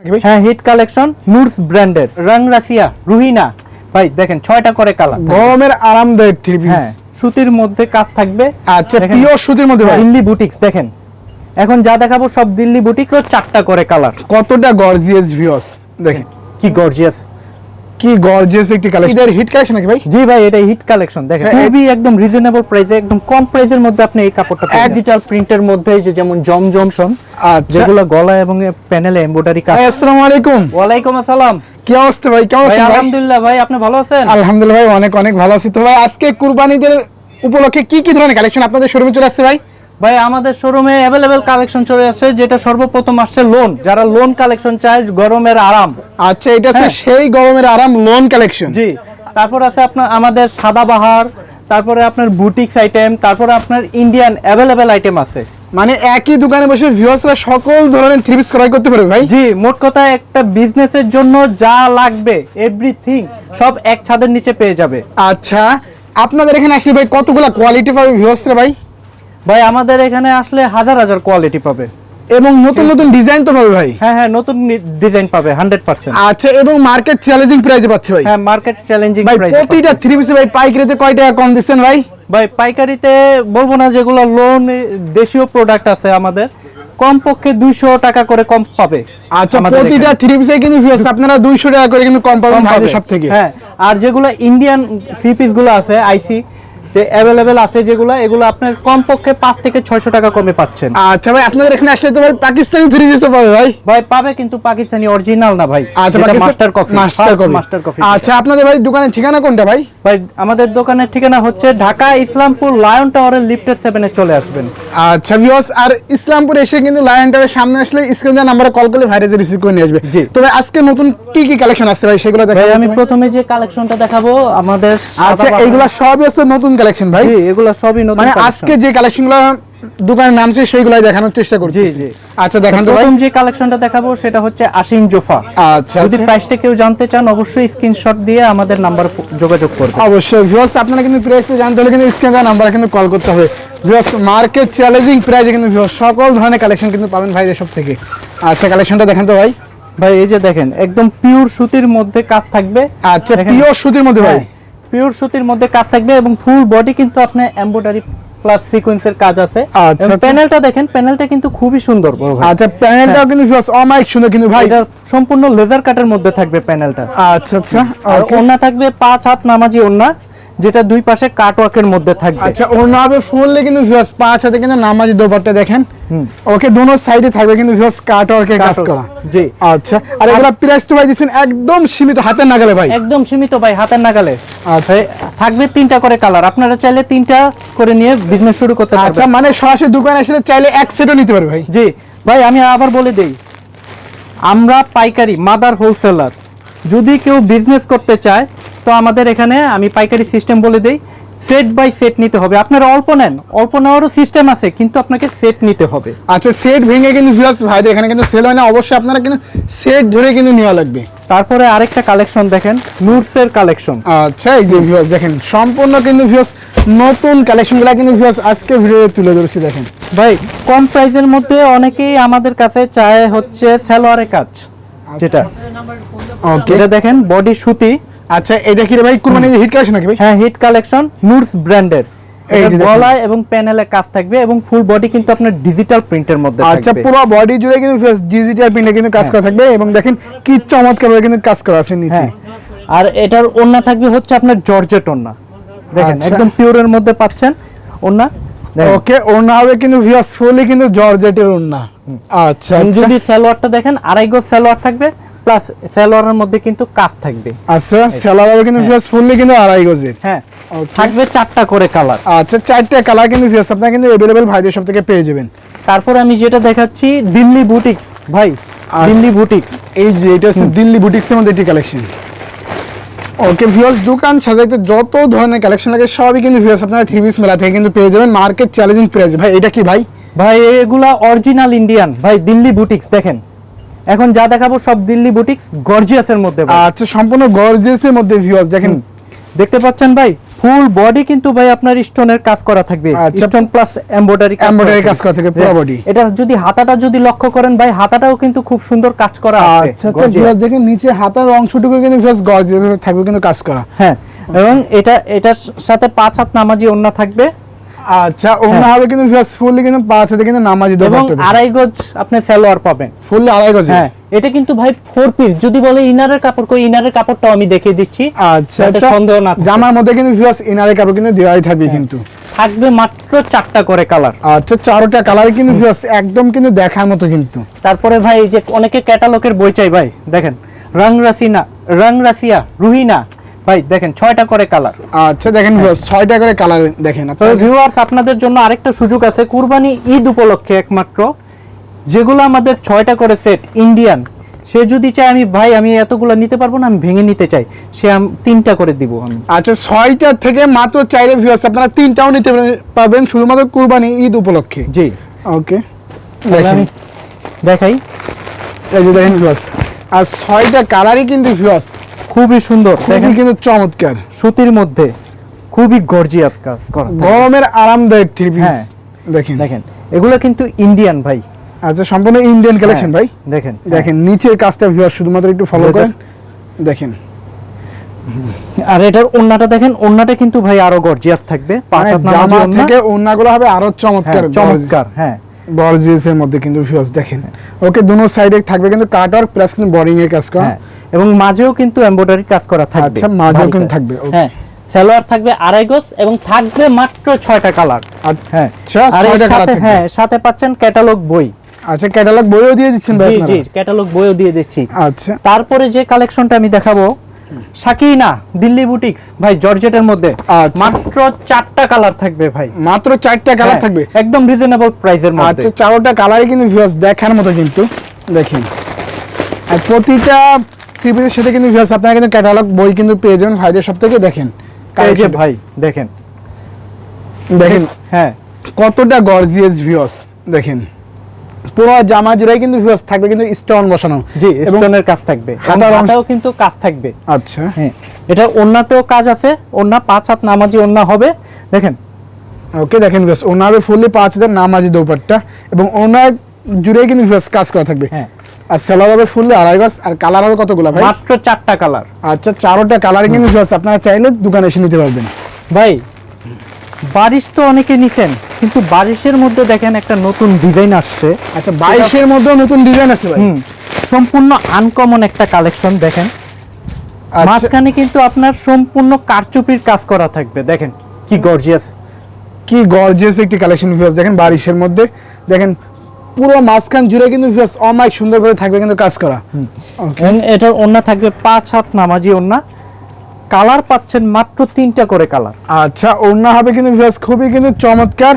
হ্যাঁ hit collection Noor's ব্র্যান্ডের রং Russia রুহিনা ভাই দেখেন ছয়টা করে কালার গরমের আরামদায়ক থ্রি পিস হ্যাঁ সুতির মধ্যে কাজ থাকবে। আচ্ছা পিওর সুতির মধ্যে ভাই। দিল্লি বুটিক্স দেখেন। এখন যা দেখাবো সব দিল্লি বুটিক্স চারটা করে কালার কতটা গর্জিয়াস ভিউস দেখেন। কি গর্জিয়াস কি গর্জিয়াস একটি কালেকশন এদের হিট কালেকশন নাকি ভাই? জি ভাই এটা হিট কালেকশন দেখেন। আচ্ছা, খুবই একদম রিজনেবল প্রাইসে একদম কম প্রাইসের মধ্যে আপনি এই কাপড়টা ডিজিটাল প্রিন্টের মধ্যে যে যেমন আচ্ছা। যেগুলো গলা এবং প্যানেলে এমব্রয়ডারি কাজ। আসসালামু আলাইকুম। ওয়ালাইকুম আসসালাম। কি অবস্থা ভাই কেমন আছেন আলহামদুলিল্লাহ ভাই আপনি ভালো আছেন? আলহামদুলিল্লাহ ভাই অনেক অনেক ভালো আছি। তো ভাই আজকে কুরবানিদের উপলক্ষে কি কি ধরনের কালেকশন আপনাদের শোরুমে চলে আসছে ভাই? ভাই আমাদের শোরুমে অ্যাভেলেবেল কালেকশন চলে আসছে যেটা সর্বপ্রথম আসছে লোন যারা লোন কালেকশন চায় গরমের আরাম। আচ্ছা এটা হচ্ছে হ্যাঁ। সেই গরমের আরাম লোন কালেকশন জি। তারপর আছে আপনার আমাদের সাদাবাহার তারপরে আপনার বুটিক্স আইটেম তারপরে আপনার ইন্ডিয়ান অ্যাভেলেবেল আইটেম আছে। মানে একই দোকানে বসে ভিউয়ার্সরা সকল ধরনের থ্রি পিস ক্রয় করতে পারবে ভাই? জি মোট কথা একটা বিজনেসের জন্য যা লাগবে এভরিথিং সব এক ছাদের নিচে পেয়ে যাবে। আচ্ছা আপনাদের এখানে আসলে ভাই কতগুলা কোয়ালিটি পাবে ভিউয়ার্সরা ভাই? ভাই আমাদের এখানে আসলে হাজার হাজার কোয়ালিটি পাবে। এবং নতুন নতুন ডিজাইন তো পাবে ভাই। হ্যাঁ হ্যাঁ নতুন ডিজাইন পাবে হান্ড্রেড পার্সেন্ট আচ্ছা এবং মার্কেট চ্যালেঞ্জিং প্রাইসে পাচ্ছে ভাই। হ্যাঁ মার্কেট চ্যালেঞ্জিং প্রাইসে ভাই প্রতিটা থ্রি পিসে ভাই পাইকারিতে কয় টাকা কম দিচ্ছেন ভাই? ভাই পাইকারিতে বলব না যেগুলো লোন দেশীয় প্রোডাক্ট আছে আমাদের কমপক্ষে দুইশো টাকা করে কম পাবে আচ্ছা প্রতিটা। থ্রি পিসে কিন্তু ভিউয়ার্স আপনারা 200 টাকা করে কিন্তু কম পাবেন কম ভাইদের সব থেকে হ্যাঁ আর যেগুলো ইন্ডিয়ান থ্রি পিসগুলো আছে আইসি যে অ্যাভেলেবেল আছে যেগুলো এগুলো আপনার কমপক্ষে পাঁচ থেকে ছয়শো টাকা কমে পাচ্ছেন। আচ্ছা ভাই আপনাদের এখানে আসলে তো ভাই পাকিস্তানি থ্রি পিসও পাবে ভাই? ভাই পাবে কিন্তু পাকিস্তানি অরিজিনাল না ভাই। আচ্ছা master coffee master coffee master coffee আচ্ছা আপনাদের ভাই দোকানের ঠিকানা কোনটা ভাই? ভাই আমাদের দোকানের ঠিকানা হচ্ছে ঢাকা ইসলামপুর লায়ন টাওয়ারের লিফটের সেভেনে চলে আসবেন। আচ্ছা ভিউয়ার্স আর ইসলামপুর এসে কিন্তু লায়ন টাওয়ারের সামনে আসলে স্ক্রিনে নাম্বারে কল করলে ভাইরাসে রিসিভ করে নিয়ে আসবে। জি। তো আজকে নতুন কি কি কালেকশন আসছে ভাই? সেগুলো দেখাবো আমি প্রথমে যে কালেকশনটা দেখাবো আমাদের আচ্ছা এইগুলা সবই হচ্ছে নতুন কালেকশন ভাই? এগুলো সবই নতুন মানে আজকে যে কালেকশনগুলো দোকানের নামছে সেইগুলাই দেখানোর চেষ্টা করছি জি, জি। আচ্ছা দেখান তো ভাই। প্রথম যে কালেকশনটা দেখাবো সেটা হচ্ছে আসিম জোফা। আচ্ছা যদি আচ্ছা। প্রাইসটা কেউ জানতে চান অবশ্যই স্ক্রিনশট দিয়ে আমাদের নাম্বার যোগাযোগ করবে। অবশ্যই ভিউয়ার্স আপনারা কিন্তু প্রাইস জানতে হলে কিন্তু স্ক্রিনে নাম্বার কিন্তু কল করতে হবে। ভিউয়ার্স মার্কেট চ্যালেঞ্জিং প্রাইসে কিন্তু ভিউয়ার্স সকল ধরনের কালেকশন কিন্তু পাবেন ভাইদের সব থেকে। আচ্ছা কালেকশনটা দেখেন তো ভাই। ভাই এই যে দেখেন একদম পিওর সুতির মধ্যে কাজ থাকবে। আচ্ছা। পিওর সুতির মধ্যে ভাই। পিওর সুতির মধ্যে কাজ থাকবে এবং ফুল বডি কিন্তু আপনার এমব্রয়ডারি প্লাস সিকোয়েন্সের কাজ আছে। আচ্ছা, আচ্ছা। প্যানেলটা দেখেন প্যানেলটা কিন্তু খুবই সুন্দর আচ্ছা প্যানেলটা কিন্তু অমাইক সুন্দর কিন্তু ভাই। এটা সম্পূর্ণ লেজার কাটের মধ্যে থাকবে প্যানেলটা আচ্ছা আচ্ছা। আর. ওন্না থাকবে পাঁচ হাত নামাজি ওন্না যেটা দুই পাশে কাট ওয়ার্কের মধ্যে থাকবে। আচ্ছা ওর না হবে ফুললে কিন্তু ভিউয়ার্স পাঁচ হাতে কিন্তু নামাজি দোপাট্টা দেখেন। ওকে দোনো সাইডে থাকবে কিন্তু ভিউয়ার্স কাট ওয়ার্কের কাজ করা। জি। আচ্ছা আর এগুলা প্রাইস তো ভাই দিচ্ছেন একদম সীমিত হাতের নাগালে ভাই। একদম সীমিত ভাই হাতের নাগালে। আচ্ছা। থাকবে তিনটা করে কালার আপনারা চাইলে তিনটা করে নিয়ে বিজনেস শুরু করতে পারবেন। আচ্ছা মানে সরাসরি দোকানে আসলে চাইলে এক সেটও নিতে পারবে ভাই। জি। ভাই আমি আবার বলে দেই আমরা পাইকারি মাদার হোলসেলার যদি কেউ বিজনেস করতে চায় তো আমাদের এখানে আমি পাইকারি সিস্টেম বলে দেই সেট বাই সেট নিতে হবে। আপনারা অল্প নেন অল্প নেওয়ারও সিস্টেম আছে কিন্তু আপনাকে সেট নিতে হবে। আচ্ছা সেট ভেঙে কিন্তু ভিউয়ার্স ভাইদের এখানে কিন্তু সেল হয় না অবশ্যই আপনারা কিন্তু সেট ধরে কিন্তু নেওয়া লাগবে। তারপরে আরেকটা কালেকশন দেখেন নুটসের কালেকশন আচ্ছা এই যে ভিউয়ার্স দেখেন সম্পূর্ণ কিন্তু ভিউয়ার্স নতুন কালেকশনগুলো কিন্তু ভিউয়ার্স আজকে ভিডিওতে তুলে ধরেছি দেখেন। ভাই কম প্রাইসের মধ্যে অনেকেই আমাদের কাছে চায় হচ্ছে সালোয়ারের কাজ যেটা। ওকে এটা দেখেন বডি সুতি। আচ্ছা এটা কি রে ভাই? কুরবানি হিট কালেকশন নাকি ভাই? হ্যাঁ হিট কালেকশন নুটস ব্র্যান্ডের গলায় এবং প্যানেলে কাজ থাকবে এবং ফুল বডি কিন্তু আপনার ডিজিটাল প্রিন্টের মধ্যে আচ্ছা পুরো বডি জুড়ে কিন্তু ডিজিটাল প্রিন্টে কিন্তু কাজ করা থাকবে এবং দেখেন কি চমৎকার কিন্তু কাজ করা আছে নিচে। হ্যাঁ। আর এটার ওন্না থাকবে হচ্ছে আপনার জর্জেট ওন্না দেখেন আচ্ছা। একদম পিওরের মধ্যে পাচ্ছেন ওন্না ওকে ওড়না হবে কিন্তু ভিউয়ার্স ফুলি কিন্তু জর্জেটের ওড়না। আচ্ছা আচ্ছা। যদি সালোয়ারটা দেখেন আড়াই গজ সালোয়ার থাকবে। প্লাস সালোয়ারের মধ্যে কিন্তু কাজ থাকবে আচ্ছা সেলার হবে কিন্তু ভিউয়ার্স ফুললি কিন্তু আড়াই গজের হ্যাঁ Okay. থাকবে চারটা করে কালার আচ্ছা চারটে কালার কিন্তু ভিউয়ার্স আপনারা কিন্তু अवेलेबल ভাইদের সব থেকে পেয়ে যাবেন তারপর আমি যেটা দেখাচ্ছি দিল্লি বুটিক্স ভাই আর- দিল্লি বুটিক্স এই যে এটা হচ্ছে দিল্লি বুটিক্সের মধ্যে একটি কালেকশন ওকে ভিউয়ার্স দোকান সাজাইতে যত ধরনের কালেকশন লাগে সবই কিন্তু ভিউয়ার্স আপনারা থ্রি পিস মেলা থেকে কিন্তু পেয়ে যাবেন মার্কেট চ্যালেঞ্জিং প্রাইস ভাই এটা কি ভাই ভাই এগুলা অরিজিনাল ইন্ডিয়ান ভাই দিল্লি বুটিক্স দেখেন এখন যা দেখাবো সব দিল্লি বুটিক্স গর্জিয়াসের মধ্যে আচ্ছা সম্পূর্ণ গর্জিয়াসের মধ্যে ভিউয়ার্স দেখেন। দেখতে পাচ্ছেন ভাই ফুল বডি কিন্তু ভাই আপনার স্টোনের কাজ করা থাকবে। স্টোন প্লাস এমব্রয়ডারি Embroidery কাজ করা থাকবে, পুরো body। এটা যদি হাতাটা যদি লক্ষ্য করেন ভাই হাতাটাও কিন্তু খুব সুন্দর কাজ করা আছে। আচ্ছা আচ্ছা। ভিউয়ার্স দেখেন নিচে হাতার অংশটুকু কিন্তু ভিউয়ার্স গর্জিয়াস থাকবে কিন্তু কাজ করা। হ্যাঁ এবং এটা এটার সাথে পাঁচ হাত নামাজি ওন্না থাকবে। আচ্ছা হ্যাঁ। হবে কিন্তু ভিউয়ার্স ফুললি কিন্তু কিন্তু নামাজি এবং আড়াই গজ আপনি সালোয়ার পাবেন। ফুললি আড়াই গজ? হ্যাঁ এটা কিন্তু ভাই ফোর পিস যদি বলে ইনারের কাপড় কই ইনারের কাপড়টাও আমি দেখিয়ে দিচ্ছি। আচ্ছা আচ্ছা। সন্দেহ না জামার মধ্যে কিন্তু ভিউয়ার্স ইনারের কাপড় কিন্তু দেওয়াই থাকবে হ্যাঁ। কিন্তু। থাকবে মাত্র চারটা করে কালার। আচ্ছা চারোটা কালার কিন্তু ভিউয়ার্স একদম কিন্তু দেখার মতো কিন্তু। তারপরে ভাই এই যে অনেকে ক্যাটালগের বই চাই ভাই দেখেন। রং রাসিনা রং রাসিয়া রুহিনা ভাই দেখেন ছয়টা করে কালার আচ্ছা দেখেন ছয়টা করে কালার দেখেন তো ভিউয়ার্স আপনাদের জন্য আরেকটা সুযোগ আছে কুরবানি ঈদ উপলক্ষে একমাত্র। যেগুলো আমাদের ছয়টা করে সেট ইন্ডিয়ান সে যদি চায় আমি ভাই আমি এতগুলো নিতে পারব না আমি ভেঙে নিতে চাই। সে আম- তিনটা করে দিব আমি। আচ্ছা ছয়টা থেকে মাত্র চাইলে ভিউয়ার্স আপনারা তিনটাও নিতে পারবেন শুধুমাত্র কুরবানি ঈদ উপলক্ষে। জি। ওকে দেখাই। এই যে দেখেন ভিউয়ার্স আর ছয়টা কালারই কিন্তু ভিউয়ার্স খুবই সুন্দর। খুবই দেখেন কিন্তু চমৎকার। সুতির মধ্যে খুবই গর্জিয়াস কাজ করা গরমের আরামদায়ক থ্রি পিস হ্যাঁ। দেখেন। দেখেন এগুলো কিন্তু ইন্ডিয়ান ভাই। আচ্ছা সম্পূর্ণ ইন্ডিয়ান কালেকশন হ্যাঁ, ভাই। দেখেন দেখেন নিচের কাজটা ভিউয়ার শুধুমাত্র একটু ফলো করেন। দেখেন। আর এটার ওন্নাটা দেখেন ওন্নাটা কিন্তু ভাই আরও গর্জিয়াস থাকবে। পাঁচ মানে হাত নামাজি ওন্না। থেকে ওন্নাগুলো হবে আরও চমৎকার হ্যাঁ, চমৎকার হ্যাঁ। গর্জিয়াস এর মধ্যে কিন্তু ভিউয়ার্স দেখেন। ওকে দুনো সাইডে থাকবে কিন্তু কাট ওয়ার্ক প্লাস কিন্তু বোরিং এর কাজ করা। হ্যাঁ। এবং মাঝেও কিন্তু এমব্রয়ডারি কাজ করা থাকবে। আচ্ছা, মাঝেও কিন্তু থাকবে, হ্যাঁ সালোয়ার থাকবে আড়াই গজ এবং থাকবে মাত্র ছয়টা কালার। হ্যাঁ আচ্ছা আর ছয়টা কালার সাথে হ্যাঁ সাথে পাচ্ছেন ক্যাটালগ বই। আচ্ছা ক্যাটালগ বইও দিয়ে দিচ্ছেন ভাই জি জি ক্যাটালগ বইও দিয়ে দিচ্ছি। আচ্ছা। তারপরে যে কালেকশনটা আমি দেখাবো সাকিনা দিল্লি বুটিক্স ভাই জর্জেটের মধ্যে। আচ্ছা। মাত্র চারটা কালার থাকবে ভাই। মাত্র চারটা কালার হ্যাঁ, থাকবে? একদম রিজনেবল প্রাইসের মধ্যে। আচ্ছা চারোটা কালারই কিন্তু ভিউয়ার্স দেখার মতো কিন্তু। দেখেন। আর প্রতিটা ত্রিপুরের সাথে কিন্তু ভিউয়ার্স আপনারা কিন্তু ক্যাটালগ বই কিন্তু পেয়ে যাবেন ভাইদের সব থেকে দেখেন। এই যে ভাই দেখেন। দেখেন। হ্যাঁ। কতটা গর্জিয়াস ভিউয়ার্স দেখেন। পুরো জামা জুড়াই কিন্তু ভিউয়ার্স থাকবে কিন্তু স্টোন বসানো। জি স্টোনের কাজ থাকবে। হাতার হাতাও কিন্তু কাজ থাকবে। আচ্ছা। হ্যাঁ। এটা ওন্নাতেও কাজ আছে ওন্না পাঁচ হাত নামাজি ওন্না হবে। দেখেন। ওকে দেখেন ভিউয়ার্স ওনারে ফুললি পাঁচ হাজার নামাজি দোপাট্টা। এবং ওনার জুড়েই কিন্তু ভিউয়ার্স কাজ করা থাকবে। হ্যাঁ। আর সেলার হবে ফুললি আড়াই গজ আর কালার হবে কতগুলো ভাই? মাত্র চারটা কালার। আচ্ছা চারোটা কালার কিন্তু ভিউয়ার্স আপনারা চাইলে দোকানে এসে নিতে পারবেন। ভাই বারিশ তো অনেকে নিছেন কিন্তু বারিশের মধ্যে দেখেন একটা নতুন ডিজাইন আসছে। আচ্ছা বাইশের মধ্যেও নতুন ডিজাইন আছে ভাই? সম্পূর্ণ আনকমন একটা কালেকশন দেখেন। আচ্ছা, মাঝখানে কিন্তু আপনার সম্পূর্ণ কারচুপির কাজ করা থাকবে দেখেন কি গর্জিয়াস কি গর্জিয়াস একটি কালেকশন ভিউয়ার্স দেখেন বারিশের মধ্যে। দেখেন পুরো মাঝখান জুড়ে কিন্তু জাস্ট অমাইক সুন্দর করে থাকবে কিন্তু কাজ করা। এটার ওন্না থাকবে পাঁচ হাত নামাজি ওন্না কালার পাচ্ছেন মাত্র তিনটা করে কালার। আচ্ছা ওড়না হবে কিন্তু জাস্ট খুবই কিন্তু চমৎকার।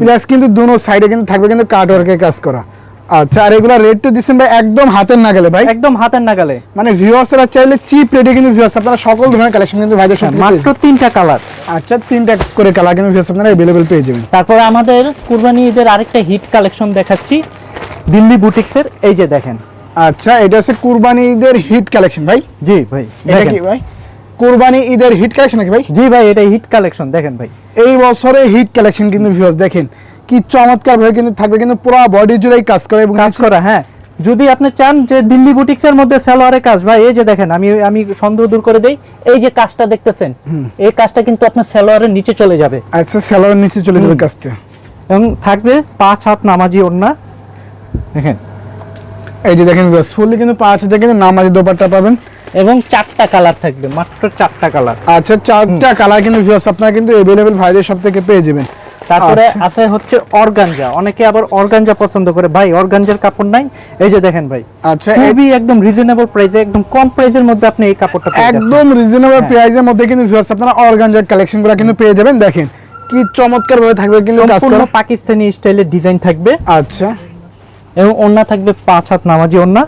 প্লাস কিন্তু দুনো সাইডে কিন্তু থাকবে কিন্তু কাট ওয়ার্কে কাজ করা। আচ্ছা আর এগুলা রেট তো দিচ্ছেন ভাই একদম হাতের না গেলে ভাই একদম হাতের নাগালে মানে ভিউয়ার্সরা চাইলে চিপ রেটে কিন্তু ভিউয়ার্স আপনারা সকল ধরনের কালেকশন কিন্তু ভাইদের হ্যাঁ, সাথে মাত্র তিনটা কালার আচ্ছা তিনটা করে কালার কিন্তু ভিউয়ার্স আপনারা अवेलेबल পেয়ে যাবেন তারপরে আমাদের কুরবানি ঈদের আরেকটা হিট কালেকশন দেখাচ্ছি দিল্লি বুটিক্সের এই যে দেখেন আচ্ছা এটা হচ্ছে কুরবানি ঈদের হিট কালেকশন ভাই জি ভাই এটা দেখেন। কি ভাই কুরবানি ঈদের হিট কালেকশন নাকি ভাই জি ভাই এটা হিট কালেকশন দেখেন ভাই এই বছরে হিট কালেকশন কিন্তু ভিউয়ার্স দেখেন কি চমৎকার ভাবে কিন্তু থাকবে কিন্তু পুরো বডি জুড়েই কাজ করে এবং কাজ করা হ্যাঁ। যদি আপনি চান যে দিল্লি বুটিক্সের মধ্যে সালোয়ারের কাজ ভাই এই যে দেখেন আমি আমি সন্দেহ দূর করে দেই এই যে কাজটা দেখতেছেন এই কাজটা কিন্তু আপনার সালোয়ারের নিচে চলে যাবে। আচ্ছা সালোয়ারের নিচে চলে যাবে কাজটা। এবং থাকবে পাঁচ হাত নামাজি ওড়না। দেখেন। এই যে দেখেন ফুললি কিন্তু পাঁচ হাতে কিন্তু নামাজি দোপাট্টা পাবেন। এবং চারটা কালার থাকবে মাত্র চারটা কালার। আচ্ছা চারটা কালার কিন্তু আপনারা কিন্তু অ্যাভেলেবেল ভাইদের সব থেকে পেয়ে যাবেন। তারপরে আচ্ছা। আছে হচ্ছে অর্গানজা। অনেকে আবার অর্গানজা পছন্দ করে। ভাই অর্গানজার কাপড় নাই। এই যে দেখেন ভাই আচ্ছা এ- খুবই একদম রিজনেবল প্রাইসে একদম কম প্রাইসের মধ্যে আপনি এই কাপড়টা পেয়ে। একদম রিজনেবল হ্যাঁ। প্রাইসের মধ্যে কিন্তু ভিউয়ার্স আপনারা অর্গানজার কালেকশনগুলো কিন্তু পেয়ে যাবেন। দেখেন কি চমৎকার ভাবে থাকবে কিন্তু সম্পূর্ণ পাকিস্তানি স্টাইলের ডিজাইন থাকবে। আচ্ছা। এবং ওন্না থাকবে পাঁচ হাত নামাজি ওন্না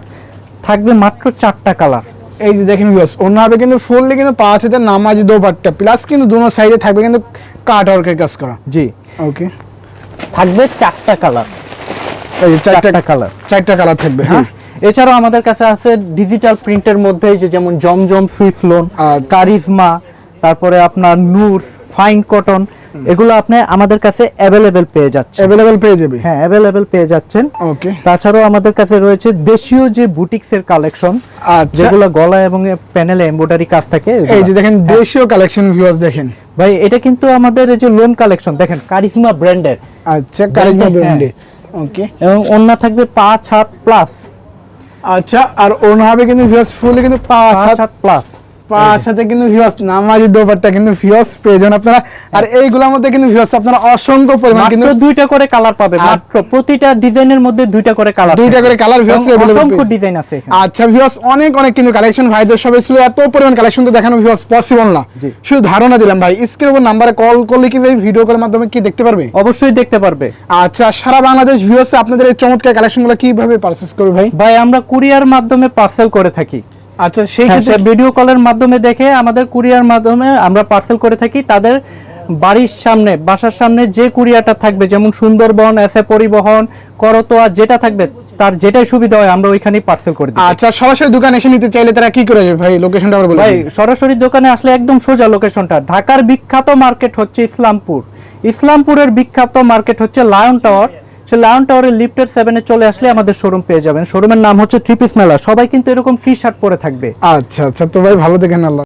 থাকবে মাত্র চারটা কালার এই যে দেখেন ভিউয়ার্স অন্য হবে কিন্তু ফুললি কিন্তু পাঁচ হাজার নামাজি দোপাট্টা। প্লাস কিন্তু দুনো সাইডে থাকবে কিন্তু কাট ওয়ার্কের কাজ করা। জি। ওকে থাকবে চারটা কালার এই চারটা কালার চারটা কালার থাকবে হ্যাঁ। এছাড়াও আমাদের কাছে আছে ডিজিটাল প্রিন্টের মধ্যে যে যেমন জমজম সুইস লোন আচ্ছা। কারিজমা তারপরে আপনার নূর ফাইন কটন এগুলো আপনি আমাদের কাছে অ্যাভেলেবেল পেয়ে যাচ্ছেন। অ্যাভেলেবেল পেয়ে যাবে? হ্যাঁ অ্যাভেলেবেল পেয়ে যাচ্ছেন। ওকে তাছাড়াও আমাদের কাছে রয়েছে দেশীয় যে বুটিক্সের কালেকশন আচ্ছা। যেগুলো গলা এবং প্যানেলে এমব্রয়ডারি কাজ থাকে এই যে দেখেন দেশীয় কালেকশন ভিউয়ার্স দেখেন। ভাই এটা কিন্তু আমাদের এই যে লোন কালেকশন দেখেন কারিশমা ব্র্যান্ডের আচ্ছা কারিজমা হ্যাঁ। ব্র্যান্ডে ওকে এবং অন্য থাকবে পাঁচ হাত প্লাস আচ্ছা আর ওনা হবে কিন্তু ভিউয়ার্স ফুলে কিন্তু পাঁচ পাঁচ হাত হাত প্লাস হাতে কিন্তু ভিউয়ার্স নামাজি দোপারটা কিন্তু ভিউয়ার্স আপনারা। আর এইগুলোর মধ্যে কিন্তু ভিউয়ার্স আপনারা অসংখ্য পরিমাণ কিন্তু দুইটা করে কালার পাবে মাত্র প্রতিটা ডিজাইনের মধ্যে দুইটা করে কালার দুইটা করে কালার ভিউয়ার্স অসংখ্য ডিজাইন আছে এখানে। আচ্ছা ভিউয়ার্স অনেক অনেক কিন্তু কালেকশন ভাইদের সবে ছিল এত পরিমাণ কালেকশন তো দেখানো ভিউয়ার্স পসিবল না। শুধু ধারণা দিলাম ভাই স্ক্রিনের উপর নাম্বারে কল করলে কি ভাই ভিডিও কলের মাধ্যমে কি দেখতে পারবে? অবশ্যই দেখতে পারবে। আচ্ছা সারা বাংলাদেশ ভিউয়ার্স আপনাদের এই চমৎকার কালেকশনগুলো কীভাবে পারচেজ করবে ভাই? ভাই আমরা কুরিয়ার মাধ্যমে পার্সেল করে থাকি। আচ্ছা সেই হ্যাঁ, ক্ষেত্রে ভিডিও কলের মাধ্যমে দেখে আমাদের কুরিয়ার মাধ্যমে আমরা পার্সেল করে থাকি তাদের বাড়ির সামনে বাসার সামনে যে কুরিয়ারটা থাকবে যেমন সুন্দরবন এসে পরিবহন করতোয়া যেটা থাকবে তার যেটাই সুবিধা হয় আমরা ওইখানেই পার্সেল করে দিই। আচ্ছা সরাসরি দোকানে এসে নিতে চাইলে তারা কি করে যাবে? ভাই লোকেশনটা আবার বলে ভাই সরাসরি দোকানে আসলে একদম সোজা লোকেশনটা ঢাকার বিখ্যাত মার্কেট হচ্ছে ইসলামপুর। ইসলামপুরের বিখ্যাত মার্কেট হচ্ছে লায়ন টাওয়ার সে লায়ন টাওয়ারের লিফটের সেভেনে চলে আসলে আমাদের শোরুম পেয়ে যাবেন। শোরুমের নাম হচ্ছে থ্রি পিস মেলা সবাই কিন্তু এরকম টি শার্ট পরে থাকবে। আচ্ছা আচ্ছা। তো ভাই, ভালো দেখেন আল্লাহ।